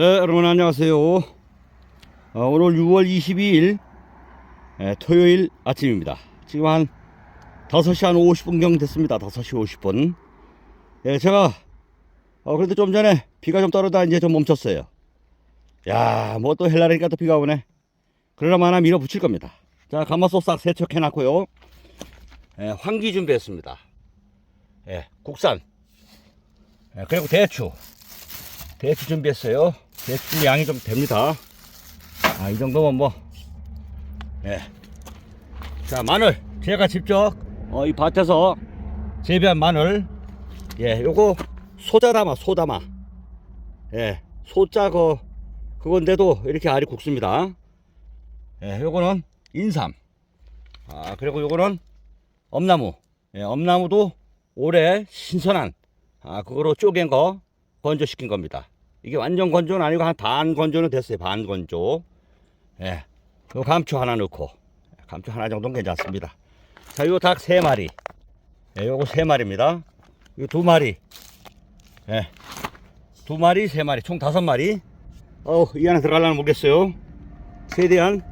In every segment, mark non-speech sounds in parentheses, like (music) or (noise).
네, 여러분 안녕하세요. 어, 오늘 6월 22일 예, 토요일 아침입니다. 지금 한 5시 한 50분경 됐습니다. 5시 50분. 예, 제가 어, 그래도 좀 전에 비가 좀 떨어다 이제 좀 멈췄어요. 야, 뭐 또 헬라니까 또 비가 오네. 그러나 하나 밀어붙일 겁니다. 자, 가마솥 싹 세척해 놨고요. 예, 환기 준비했습니다. 예, 국산. 예, 그리고 대추. 대추 준비했어요. 대추 양이 좀 됩니다. 아, 이 정도면 뭐, 예. 자, 마늘. 제가 직접, 어, 이 밭에서 재배한 마늘. 예, 요거 소자담아, 소담아. 예, 소자 그, 그건데도 이렇게 알이 굵습니다. 예, 요거는 인삼. 아, 그리고 요거는 엄나무. 예, 엄나무도 올해 신선한, 아, 그거로 쪼갠 거 건조시킨 겁니다. 이게 완전 건조는 아니고 한 반 건조는 됐어요. 반 건조. 예. 요 감초 하나 넣고. 감초 하나 정도는 괜찮습니다. 자, 요 닭 세 마리. 예, 요거 세 마리입니다. 요 두 마리. 예. 두 마리, 세 마리. 총 다섯 마리. 어, 이 안에 들어가려면 모르겠어요. 최대한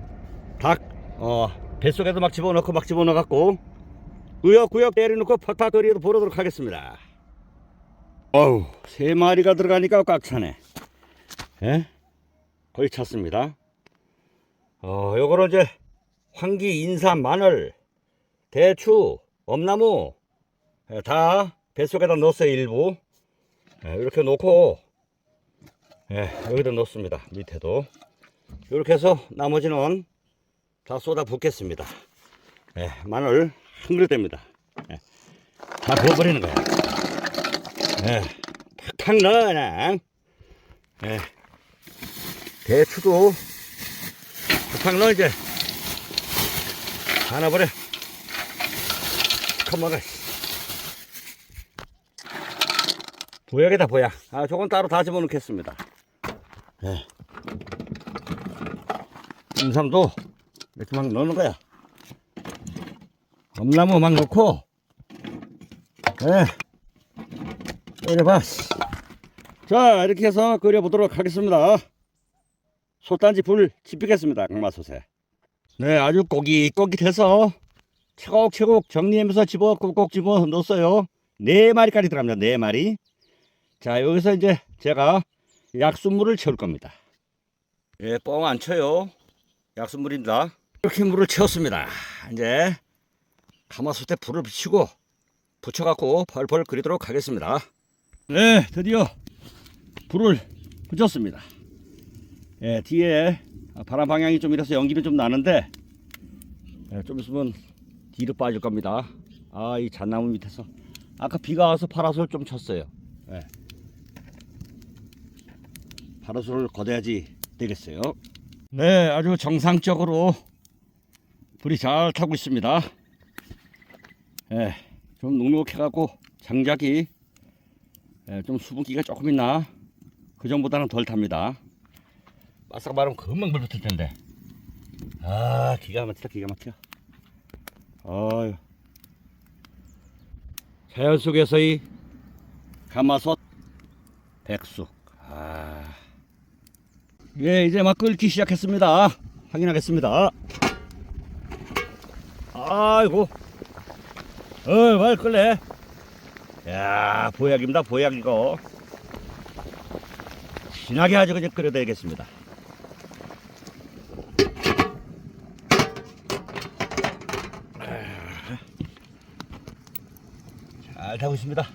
닭, 어, 뱃속에도 막 집어넣고 막 집어넣어갖고 구역구역 때려놓고 팍팍 거리에도 보도록 하겠습니다. 어우, 세 마리가 들어가니까 꽉 차네. 예? 거의 찼습니다. 어, 요거는 이제 황기, 인삼, 마늘, 대추, 엄나무 예, 다 뱃속에다 넣었어요, 일부. 예, 이렇게 놓고 예, 여기다 넣습니다. 밑에도. 이렇게 해서 나머지는 다 쏟아 붓겠습니다. 예, 마늘 한 그릇 됩니다. 예, 다 부어버리는 거야. 예, 팍팍 넣어, 그냥. 예, 대추도 팍팍 넣어, 이제. 하나 버려. 컴마가. 보약이다, 보약. 아, 저건 따로 다 집어넣겠습니다. 예. 인삼도 이렇게 막 넣는 거야. 엄나무 막 넣고, 예. 끓여봐. 자, 이렇게 해서 끓여보도록 하겠습니다. 솥단지 불 지피겠습니다. 강마솥에. 네, 아주 꼬깃꼬깃해서 차곡차곡 정리하면서 집어 꼭꼭 집어 넣었어요. 네 마리까지 들어갑니다. 네 마리. 자, 여기서 이제 제가 약수물을 채울 겁니다. 예, 뻥 안 쳐요. 약수물입니다. 이렇게 물을 채웠습니다. 이제 가마솥에 불을 비추고 붙여갖고 펄펄 끓이도록 하겠습니다. 네, 드디어 불을 붙였습니다. 예, 뒤에 바람 방향이 좀 이래서 연기는 좀 나는데 예, 좀 있으면 뒤로 빠질 겁니다. 아, 이 잣나무 밑에서 아까 비가 와서 파라솔 좀 쳤어요. 예. 파라솔을 걷어야지 되겠어요. 네, 아주 정상적으로 불이 잘 타고 있습니다. 예, 좀 눅눅해갖고 장작이 예, 좀 수분기가 조금 있나 그 전보다는 덜 탑니다. 바싹 마르면 금방 불 붙을 텐데. 아, 기가 막히다, 기가 막혀. 어휴. 자연 속에서의 가마솥 백숙. 아. 예, 이제 막 끓기 시작했습니다. 확인하겠습니다. 아이고. 어이, 말 끓래. 야, 보약입니다, 보약 이거. 진하게 아주 그냥 끓여야겠습니다. 잘 타고 있습니다.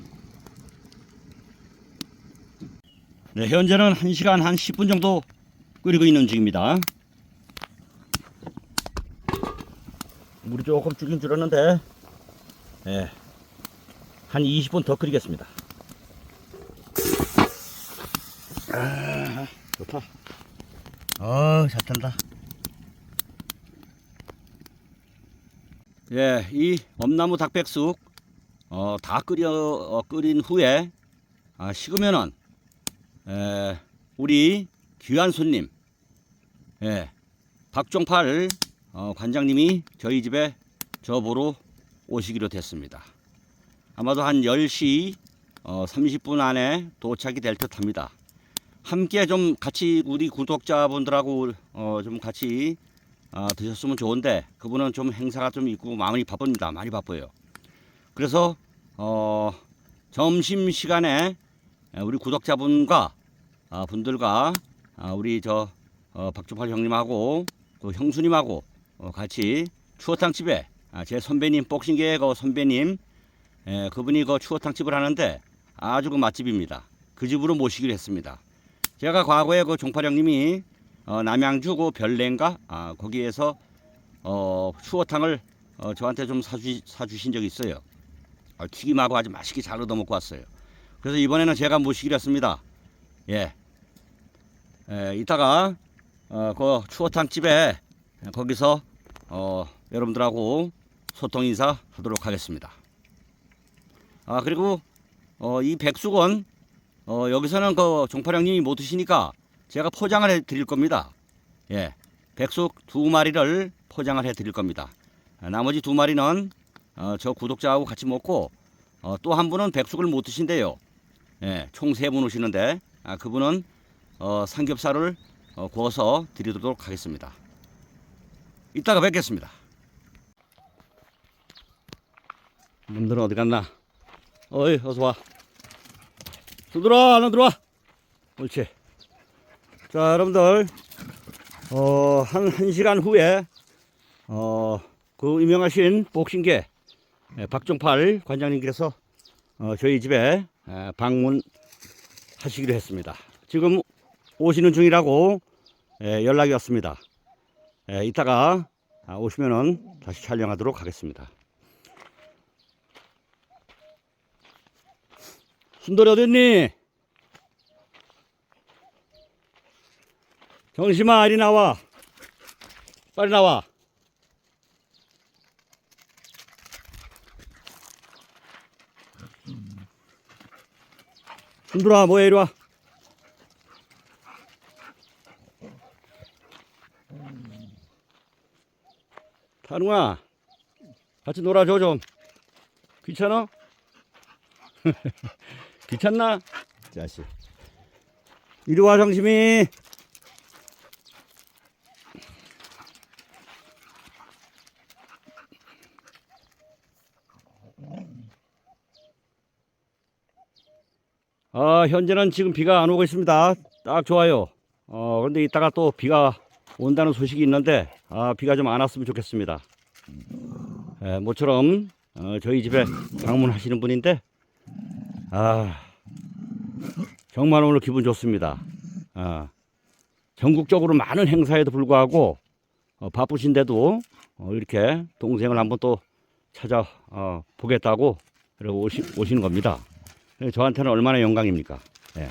네, 현재는 1시간 한 10분 정도 끓이고 있는 중입니다. 물이 조금 줄긴 줄었는데, 예, 한 20분 더 끓이겠습니다. 아, 좋다. 어, 잘 탄다. 예, 이 엄나무 닭백숙 어, 다 끓여 어, 끓인 후에 아, 식으면은 에, 우리 귀한 손님 예, 박종팔 어, 관장님이 저희 집에 저 보러 오시기로 됐습니다. 아마도 한 10시 어, 30분 안에 도착이 될 듯 합니다. 함께 좀 같이 우리 구독자분들하고 어, 좀 같이 어, 드셨으면 좋은데 그분은 좀 행사가 좀 있고 마음이 바쁩니다. 많이 바빠요. 그래서 어, 점심 시간에 우리 구독자분과 아, 분들과 아, 우리 저 어, 박주팔 형님하고 또 형수님하고 어, 같이 추어탕 집에 아, 제 선배님 복싱계의 그 선배님 에, 그분이 그 추어탕 집을 하는데 아주 그 맛집입니다. 그 집으로 모시기로 했습니다. 제가 과거에 그 종팔 형님이 어, 남양주 그 별내인가 아, 거기에서 어, 추어탕을 어, 저한테 좀 사주, 사주신 적이 있어요. 아, 튀김하고 아주 맛있게 잘 얻어먹고 왔어요. 그래서 이번에는 제가 모시기로 했습니다. 예. 에, 이따가 어, 그 추어탕 집에 거기서 어, 여러분들하고 소통 인사 하도록 하겠습니다. 아 그리고 어, 이 백숙은 어, 여기서는 그 종파령님이 못 드시니까 제가 포장을 해 드릴 겁니다. 예, 백숙 두 마리를 포장을 해 드릴 겁니다. 아, 나머지 두 마리는 어, 저 구독자하고 같이 먹고 어, 또 한 분은 백숙을 못 드신대요. 예, 총 세 분 오시는데 아, 그분은 어, 삼겹살을 어, 구워서 드리도록 하겠습니다. 이따가 뵙겠습니다. 놈들은 어디 갔나? 어이, 어서 와. 들어와, 얼른 들어와. 옳지. 자, 여러분들, 어, 한, 한 시간 후에, 어, 그 유명하신 복싱계 예, 박종팔 관장님께서 어, 저희 집에 에, 방문하시기로 했습니다. 지금 오시는 중이라고 에, 연락이 왔습니다. 에, 이따가 아, 오시면은 다시 촬영하도록 하겠습니다. 순돌이 어딨니? 정심아, 이리 나와. 빨리 나와. 순돌아, 뭐해, 이리 와. 타누아, 같이 놀아줘, 좀. 귀찮아? (laughs) 귀찮나? 자식. 이리 와, 정심이. 아, 현재는 지금 비가 안 오고 있습니다. 딱 좋아요. 어, 그런데 이따가 또 비가 온다는 소식이 있는데, 아, 비가 좀 안 왔으면 좋겠습니다. 에, 모처럼, 어, 저희 집에 방문하시는 분인데, 아, 정말 오늘 기분 좋습니다. 아, 전국적으로 많은 행사에도 불구하고 어, 바쁘신데도 어, 이렇게 동생을 한번 또 찾아 어, 보겠다고 오시, 오시는 겁니다. 저한테는 얼마나 영광입니까? 예.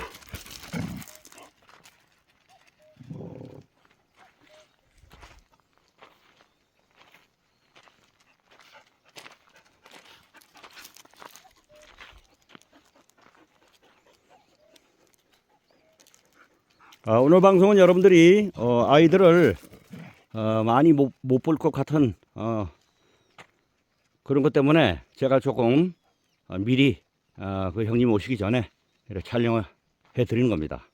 아, 오늘 방송은 여러분들이 어, 아이들을 어, 많이 못 볼 것 같은 어, 그런 것 때문에 제가 조금 어, 미리 어, 그 형님 오시기 전에 이렇게 촬영을 해 드리는 겁니다.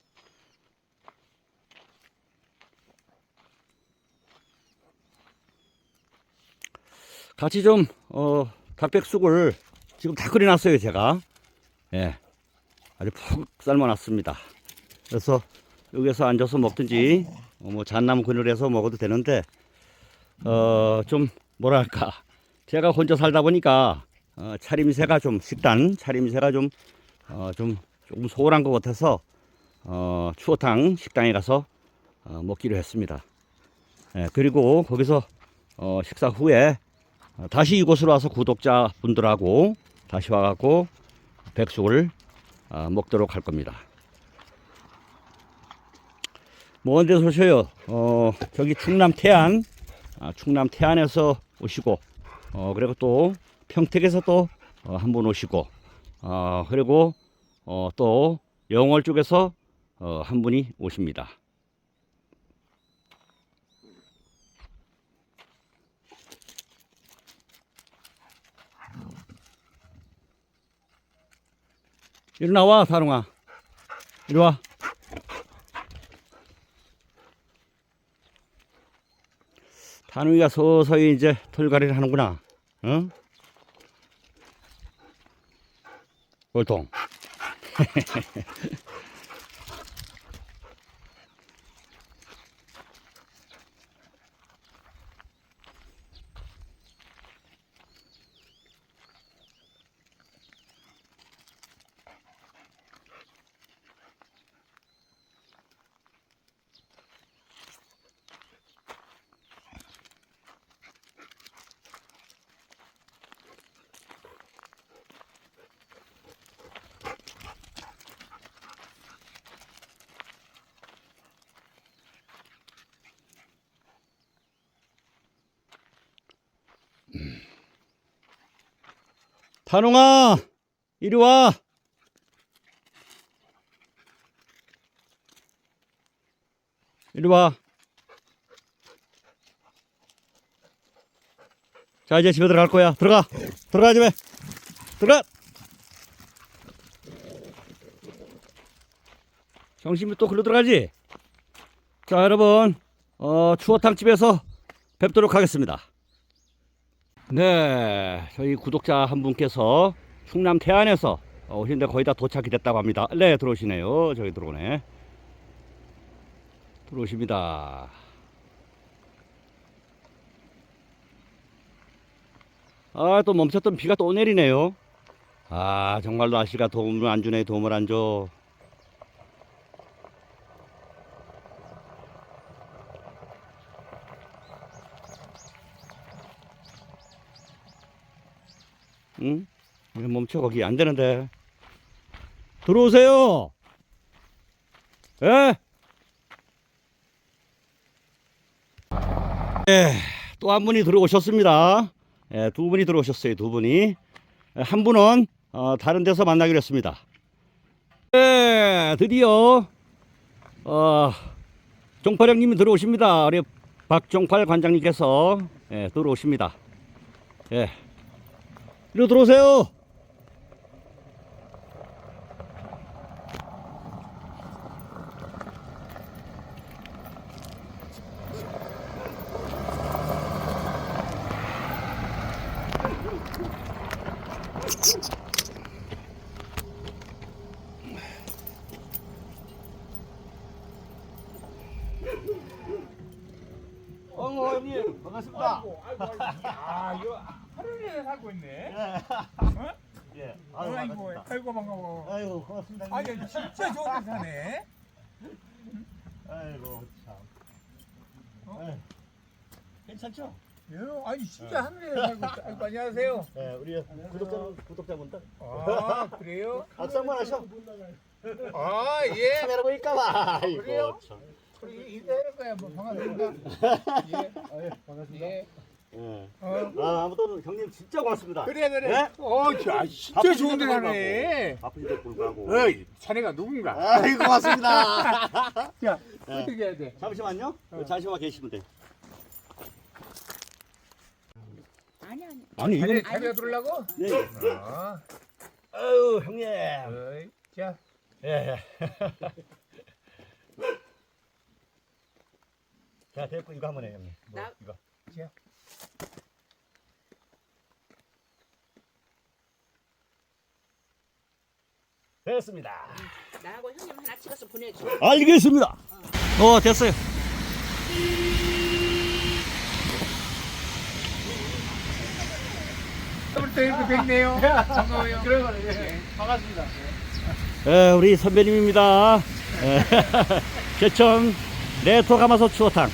같이 좀 어, 닭백숙을 지금 다 끓여놨어요 제가. 예, 아주 푹 삶아놨습니다. 그래서 여기서 앉아서 먹든지 어, 뭐 잣나무 그늘에서 먹어도 되는데 어 좀 뭐랄까 제가 혼자 살다 보니까 어, 차림새가 좀 식단 차림새가 좀 어, 좀 조금 소홀한 것 같아서 어, 추어탕 식당에 가서 어, 먹기로 했습니다. 예, 그리고 거기서 어, 식사 후에 어, 다시 이곳으로 와서 구독자 분들하고 다시 와갖고 백숙을 어, 먹도록 할 겁니다. 먼 데서 오셔요. 어, 저기 충남 태안, 아, 충남 태안에서 오시고, 어, 그리고 또 평택에서 또 어, 한분 오시고, 어, 그리고 어, 또 영월 쪽에서 어, 한 분이 오십니다. 이리 나와, 사롱아. 이리 와. 탄우이가 서서히 이제 털갈이를 하는구나. 응? 월통. (laughs) 탄웅아, 이리 와. 이리 와. 자, 이제 집에 들어갈 거야. 들어가. 들어가, 집에. 들어가. 정신이 또 글로 들어가지? 자, 여러분. 어, 추어탕 집에서 뵙도록 하겠습니다. 네, 저희 구독자 한 분께서 충남 태안에서 어, 오시는데 거의 다 도착이 됐다고 합니다. 네, 들어오시네요. 저기 들어오네. 들어오십니다. 아, 또 멈췄던 비가 또 내리네요. 아, 정말로 날씨가 도움을 안 주네, 도움을 안 줘. 응? 왜 멈춰 거기 안 되는데. 들어오세요. 예? 예, 또 한 분이 들어오셨습니다. 예, 두 분이 들어오셨어요. 두 분이. 예, 한 분은 어, 다른 데서 만나기로 했습니다. 예, 드디어 어, 종팔형님이 들어오십니다. 우리 박종팔 관장님께서 예, 들어오십니다. 예. 이리 들어오세요. 어, 형님 반갑습니다. 아이고, 아이고, 아이고. (laughs) 아, 이거 살고 있네. 예, 아이고, 아이고, 반가워. 아이고 고맙습니다. 아, 이거 진짜 좋은 데 사네. 아이고 참. 어? 괜찮죠? 예, 아니 진짜 하늘에 살고 있다. 아이고, 안녕하세요. 네, 우리 구독자 구독자분들 아, 그래요? 악수 한번 하셔. 아, 예. 카메라 보일까봐. 아이고 그래요? 참. 우리 인사할 거야. 뭐 반갑습니다. (laughs) 예, 아, 예, 반갑습니다. 예. 예. 어, 아, 아무튼 형님 진짜 고맙습니다. 그래, 그래. 네? 어, 저, 진짜 바쁘신데도 좋은 데 사네. 불구하고. 바쁘신데 불구하고. 어이, 자네가 누군가? 아이고 고맙습니다. (laughs) 자, 네. 어떻게 해야 돼? 잠시만요. 어. 잠시만 계시면 돼. 아니 아니. 아니 자네, 자네가 들으려고? 네. 아, 아유 형님. 어이, 자, 예. 예. (laughs) 자, 됐고 이거 한번 해 형님. 뭐, 나- 이거. 자. 됐습니다. 나하고 형님 하나 찍어서 보내줘. 알겠습니다. 어 됐어요. 이렇게 뵙네요. 반가워요. 그래, 그래. 반갑습니다. 에, 우리 선배님입니다. 에, (laughs) 개천 레토 가마솥 추어탕.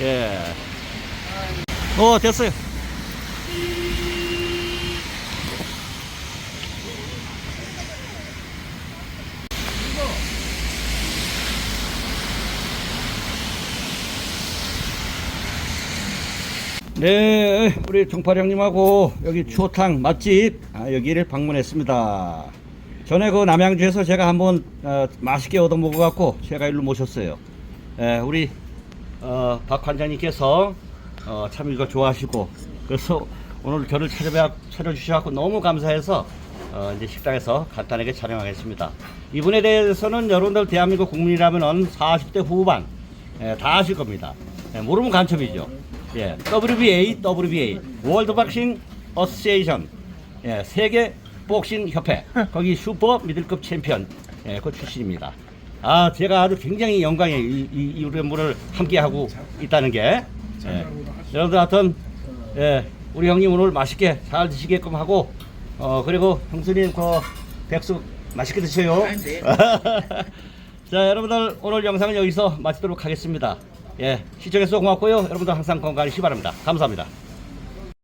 예. 어 됐어요. 네, 우리 종팔 형님하고 여기 추어탕 맛집 아, 여기를 방문했습니다. 전에 그 남양주에서 제가 한번 어, 맛있게 얻어 먹어 갖고 제가 일로 모셨어요. 에, 우리 어, 박 관장님께서 어, 참 이거 좋아하시고 그래서 오늘 저를 찾아뵈 찾아주셔갖고 너무 감사해서 어, 이제 식당에서 간단하게 촬영하겠습니다. 이분에 대해서는 여러분들 대한민국 국민이라면은 40대 후반 에, 다 아실 겁니다. 에, 모르면 간첩이죠. 예, WBA, WBA, 월드 박싱 어소시에이션, 예, 세계 복싱 협회, 거기 슈퍼 미들급 챔피언, 예, 그 출신입니다. 아, 제가 아주 굉장히 영광이에요. 이, 이, 이 분을 함께하고 있다는 게. 예. 여러분들 하여튼, 예, 우리 형님 오늘 맛있게 잘 드시게끔 하고, 어, 그리고 형수님 그 백숙 맛있게 드셔요. (laughs) 자, 여러분들 오늘 영상은 여기서 마치도록 하겠습니다. 예, 시청해주셔서 고맙고요. 여러분들 항상 건강하시기 바랍니다. 감사합니다.